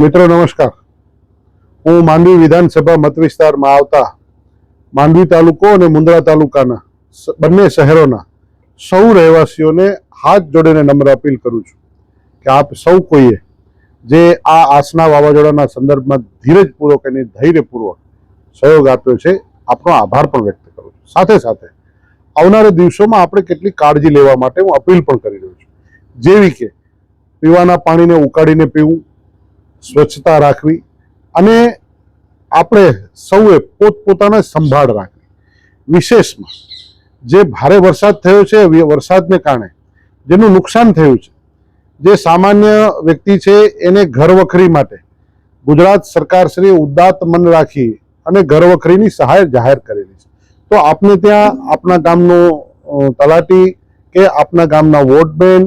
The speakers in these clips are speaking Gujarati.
મિત્રો, નમસ્કાર. હું માંડવી વિધાનસભા મત વિસ્તારમાં આવતા માંડવી તાલુકો અને મુન્દ્રા તાલુકાના બંને શહેરોના સૌ રહેવાસીઓને હાથ જોડીને નમ્ર અપીલ કરું છું કે આપ સૌ કોઈએ જે આ આસના વાવાઝોડાના સંદર્ભમાં ધીરજપૂર્વક અને ધૈર્યપૂર્વક સહયોગ આપ્યો છે, આપનો આભાર પણ વ્યક્ત કરું છું. સાથે સાથે આવનારા દિવસોમાં આપણે કેટલી કાળજી લેવા માટે હું અપીલ પણ કરી રહ્યો છું. જેવી કે પીવાના પાણીને ઉકાળીને પીવું સ્વચ્છતા રાખવી અને આપણે સૌએ પોતપોતાને સંભાળ રાખવી. વિશેષમાં જે ભારે વરસાદ થયો છે વરસાદને કારણે જેનું નુકસાન થયું છે, જે સામાન્ય વ્યક્તિ છે, એને ઘર વખરી માટે ગુજરાત સરકારશ્રીએ ઉદાત્ત ઉદાત મન રાખી અને ઘર વખરીની સહાય જાહેર કરેલી છે. તો આપને ત્યાં આપના ગામનો તલાટી કે આપના ગામના વોટમેન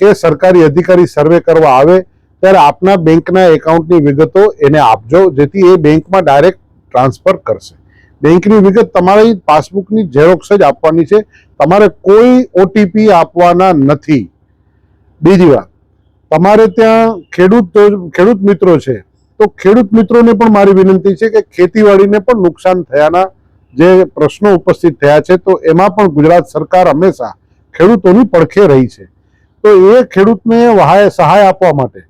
કે સરકારી અધિકારી સર્વે કરવા આવે ત્યારે આપના બેંકના એકાઉન્ટની વિગતો એને આપજો, જેથી એ બેંકમાં ડાયરેક્ટ ટ્રાન્સફર કરશે. બેંકની વિગત તમારી પાસબુકની ઝેરોક્ષ જ આપવાની છે. તમારે કોઈ ઓટીપી આપવાના નથી. બીજી વાત, તમારે ત્યાં ખેડૂત ખેડૂત મિત્રો છે, તો ખેડૂત મિત્રોને પણ મારી વિનંતી છે કે ખેતીવાડીને પણ નુકસાન થયાના જે પ્રશ્નો ઉપસ્થિત થયા છે, તો એમાં પણ ગુજરાત સરકાર હંમેશા ખેડૂતોની પડખે રહી છે. તો એ ખેડૂતને સહાય આપવા માટે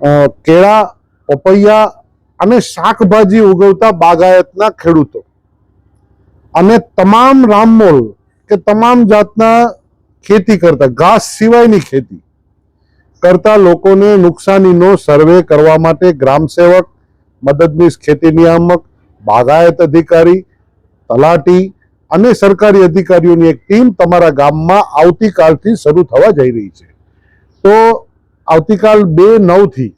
કેળા, પપૈયા અને શાકભાજી ઉગવતા બાગાયતના ખેડૂતો. અને તમામ રામમોલ કે તમામ જાતના ખેતી કરતા, ઘાસ સિવાયની ખેતી કરતા લોકોને નુકસાનીનો સર્વે કરવા માટે ગ્રામ સેવક, મદદનીશ ખેતી નિયામક, બાગાયત અધિકારી, તલાટી અને સરકારી અધિકારીઓની એક ટીમ તમારા ગામમાં આવતીકાલથી શરૂ થવા જઈ રહી છે. તો આવતીકાલ બે નવથી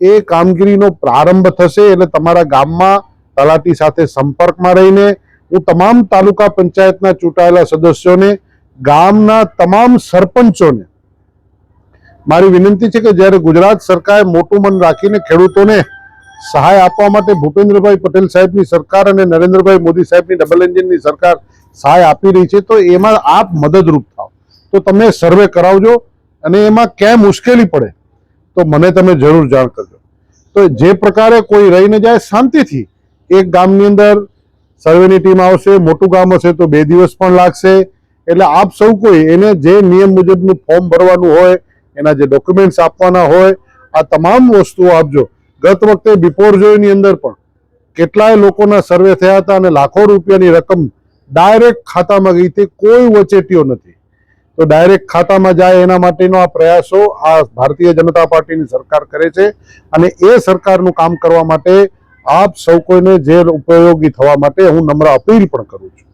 એ કામગીરીનો પ્રારંભ થશે એટલે તમારા ગામમાં તલાટી સાથે સંપર્કમાં રહીને હું તમામ તાલુકા પંચાયતના ચૂંટાયેલા સદસ્યોને, ગામના તમામ સરપંચોને મારી વિનંતી છે કે જ્યારે ગુજરાત સરકારે મોટું મન રાખીને ખેડૂતોને સહાય આપવા માટે ભૂપેન્દ્રભાઈ પટેલ સાહેબની સરકાર અને નરેન્દ્રભાઈ મોદી સાહેબની ડબલ એન્જિનની સરકાર સહાય આપી રહી છે, તો એમાં આપ મદદરૂપ થાવ. તો તમે સર્વે કરાવજો. અને એમાં ક્યાંય મુશ્કેલી પડે, તો મને તમે જરૂર જાણ કરજો. તો જે પ્રકારે કોઈ રહીને જાય શાંતિથી, એક ગામની અંદર સર્વેની ટીમ આવશે, મોટું ગામ હશે તો બે દિવસ પણ લાગશે. એટલે આપ સૌ કોઈ એને જે નિયમ મુજબનું ફોર્મ ભરવાનું હોય, એના જે ડોક્યુમેન્ટ્સ આપવાના હોય, આ તમામ વસ્તુઓ આપજો. ગત વખતે બિફોર જોઈની અંદર પણ કેટલાય લોકોના સર્વે થયા હતા અને લાખો રૂપિયાની રકમ ડાયરેક્ટ ખાતામાં ગઈ હતી, કોઈ વચેટીઓ નથી. તો ડાયરેક્ટ ખાતામાં જાય એના માટેનો આ પ્રયાસો આ ભારતીય જનતા પાર્ટીની સરકાર કરે છે અને એ સરકારનું કામ કરવા માટે આપ સૌ કોઈને જે ઉપયોગી થવા માટે હું નમ્ર અપીલ પણ કરું છું.